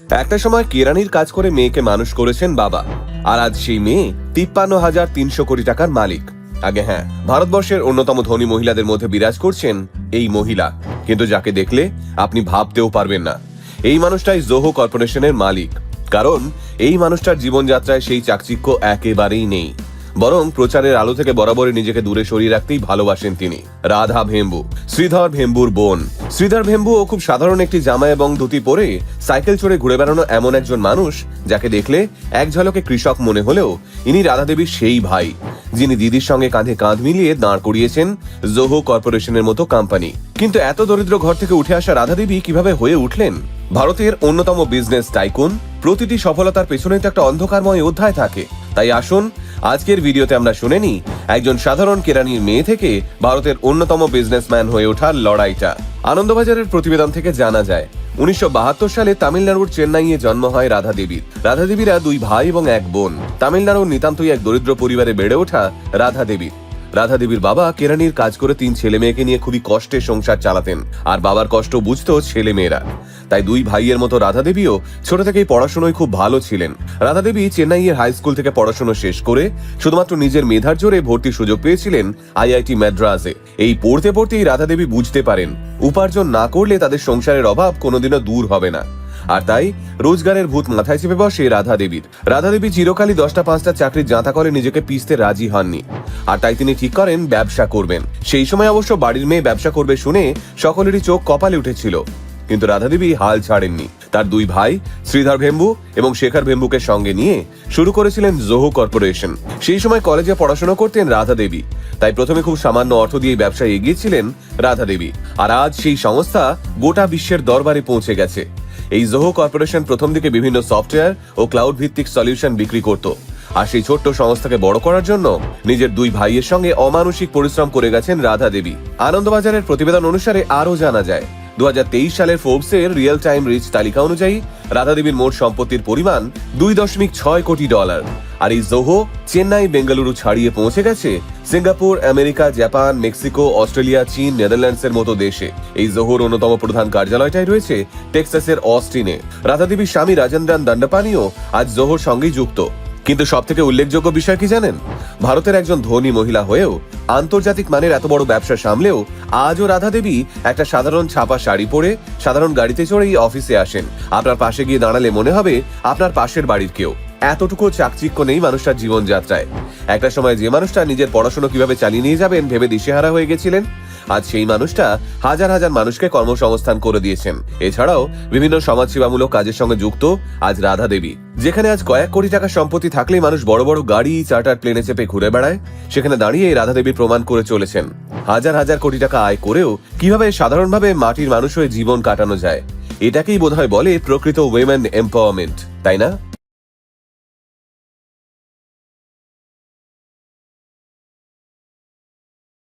একটা সময় কেরানির কাজ করে মেয়েকে মানুষ করেছেন বাবা। আর আজ সেই মেয়ে তিপ্পান্ন হাজার তিনশো কোটি টাকার মালিক। আগে হ্যাঁ ভারতবর্ষের অন্যতম ধনী মহিলাদের মধ্যে বিরাজ করছেন এই মহিলা। কিন্তু যাকে দেখলে আপনি ভাবতেও পারবেন না। এই মানুষটাই জোহো কর্পোরেশনের মালিক। কারণ এই মানুষটার জীবনযাত্রায় সেই চাকচিক্য একেবারেই নেই। বরং প্রচারের আলো থেকে বরাবরই নিজেকে দূরে সরিয়ে রাখতেই ভালোবাসেন তিনি। রাধা ভেম্বু, শ্রীধর ভেম্বুর বোন। শ্রীধর ভেম্বু ও খুব সাধারণ একটি জামা এবং ধুতি পরে সাইকেল চড়ে ঘুরে বেড়ানো এমন একজন মানুষ যাকে দেখলে এক ঝলকে কৃষক মনে হলেও ইনি রাধা দেবীর সেই ভাই, যিনি দিদির সঙ্গে কাঁধে কাঁধ মিলিয়ে দাঁড় করিয়েছেন জোহো কর্পোরেশনের মতো কোম্পানি। কিন্তু এত দরিদ্র ঘর থেকে উঠে আসা রাধা দেবী কীভাবে হয়ে উঠলেন? ভারতের অন্যতম বিজনেস টাইকুন প্রতিটি সফলতার পেছনে তো একটা অন্ধকারময় অধ্যায় থাকে। তাই আসুন আজকের ভিডিওতে আমরা শুনে নিই, একজন সাধারণ কেরানির মেয়ে থেকে ভারতের অন্যতম বিজনেসম্যান হয়ে ওঠার লড়াইটা। আনন্দবাজারের প্রতিবেদন থেকে জানা যায়, উনিশশো বাহাত্তর সালে তামিলনাড়ুর চেন্নাইয়ে জন্ম হয় রাধা দেবীর। রাধা দেবীরা দুই ভাই এবং এক বোন। তামিলনাড়ুর নিতান্তই এক দরিদ্র পরিবারে বেড়ে ওঠা রাধা দেবী। রাধা দেবীর বাবা কেরানির কাজ করে তিন ছেলে মেয়েকে নিয়ে খুবই কষ্টে সংসার চালাতেন। আর বাবার কষ্ট বুঝতো ছেলে মেয়েরা। তাই দুই ভাইয়ের মতো রাধা দেবীও ছোট থেকেই পড়াশোনায় খুব ভালো ছিলেন। রাধা দেবী চেন্নাইয়ের হাই স্কুল থেকে পড়াশোনা শেষ করে শুধুমাত্র নিজের মেধার জোরে ভর্তির সুযোগ পেয়েছিলেন আইআইটি মাদ্রাসে। এই পড়তে পড়তেই রাধা দেবী বুঝতে পারেন, উপার্জন না করলে তাদের সংসারের অভাব কোনোদিনও দূর হবে না। আর তাই রোজগারের ভূত মাথায় চেপে বসে রাধা দেবীর। রাধা দেবী চিরকালই দশটা, পাঁচটা চাকরির জাঁতা করে নিজেকে পিসতে রাজি হননি। আর তাই তিনি ঠিক করেন, ব্যবসা করবেন। সেই সময় অবশ্য বাড়ির মেয়ে ব্যবসা করবে শুনে সকলেরই চোখ কপালে উঠেছিল। কিন্তু রাধা দেবী হাল ছাড়েননি। তার দুই ভাই, শ্রীধর ভেম্বু এবং শেখর ভেম্বুকে সঙ্গে নিয়ে শুরু করেছিলেন জোহো কর্পোরেশন। সেই সময় কলেজে পড়াশোনা করতেন রাধা দেবী। তাই প্রথমে খুব সামান্য অর্থ দিয়ে ব্যবসায় এগিয়েছিলেন রাধা দেবী। আর আজ সেই সংস্থা গোটা বিশ্বের দরবারে পৌঁছে গেছে। এই জোহো কর্পোরেশন প্রথম দিকে বিভিন্ন সফটওয়্যার ও ক্লাউড ভিত্তিক সলিউশন বিক্রি করত। আর সেই ছোট্ট সংস্থাকে বড় করার জন্য নিজের দুই ভাইয়ের সঙ্গে অমানসিক পরিশ্রম করে গেছেন রাধা দেবী। আনন্দবাজারের প্রতিবেদন অনুসারে আরও জানা যায় দু হাজার তেইশ সালের ফোর্বসের রিয়েল টাইম রিচ তালিকা অনুযায়ী রাধা দেবীর মোট সম্পত্তির পরিমাণ দুই দশমিক ছয় কোটি ডলার। আর এই জোহো চেন্নাই, বেঙ্গালুরু ছাড়িয়ে পৌঁছে গেছে Singapore, America, Japan, Mexico, Australia, চীন, নেদারল্যান্ডসের মতো দেশে। এই জোহোর অন্যতম প্রধান কার্যালয়টাই রয়েছে টেক্সাসের অস্টিনে। রাধাদেবীর স্বামী রাজেন্দ্রান দণ্ডপানিও আজ জোহর সঙ্গেই যুক্ত। কিন্তু সব থেকে উল্লেখযোগ্য বিষয় কি জানেন? ভারতের একজন ধনী মহিলা হয়েও আন্তর্জাতিক মানের এত বড় ব্যবসা সামলেও আজও রাধা দেবী একটা সাধারণ ছাপা শাড়ি পরে সাধারণ গাড়িতে চড়েই অফিসে আসেন। আপনার পাশে গিয়ে দাঁড়ালে মনে হবে আপনার পাশের বাড়ির কেউ। এতটুকু চাকচিক্য নেই মানুষটার জীবনযাত্রায়। একটা সময় যে মানুষটা নিজের পড়াশোনা কীভাবে চালিয়ে নিয়ে যাবেন ভেবে দিশেহারা হয়ে গেছিলেন, আজ সেই মানুষটা হাজার হাজার মানুষকে কর্মসংস্থান করে দিয়েছেন। এছাড়াও বিভিন্ন সমাজসেবামূলক কাজের সঙ্গে যুক্ত আজ রাধা দেবী, যেখানে আজ কয়েক কোটি টাকা সম্পত্তি থাকলেই মানুষ বড় বড় গাড়ি, চার্টার প্লেনে চেপে ঘুরে বেড়ায়। সেখানে দাঁড়িয়ে রাধা দেবী প্রমাণ করে চলেছেন। হাজার হাজার কোটি টাকা আয় করেও কীভাবে সাধারণভাবে মাটির মানুষ হয়ে জীবন কাটানো যায়, এটাকেই বোধহয় বলে প্রকৃত উইমেন এম্পাওয়ারমেন্ট তাই না?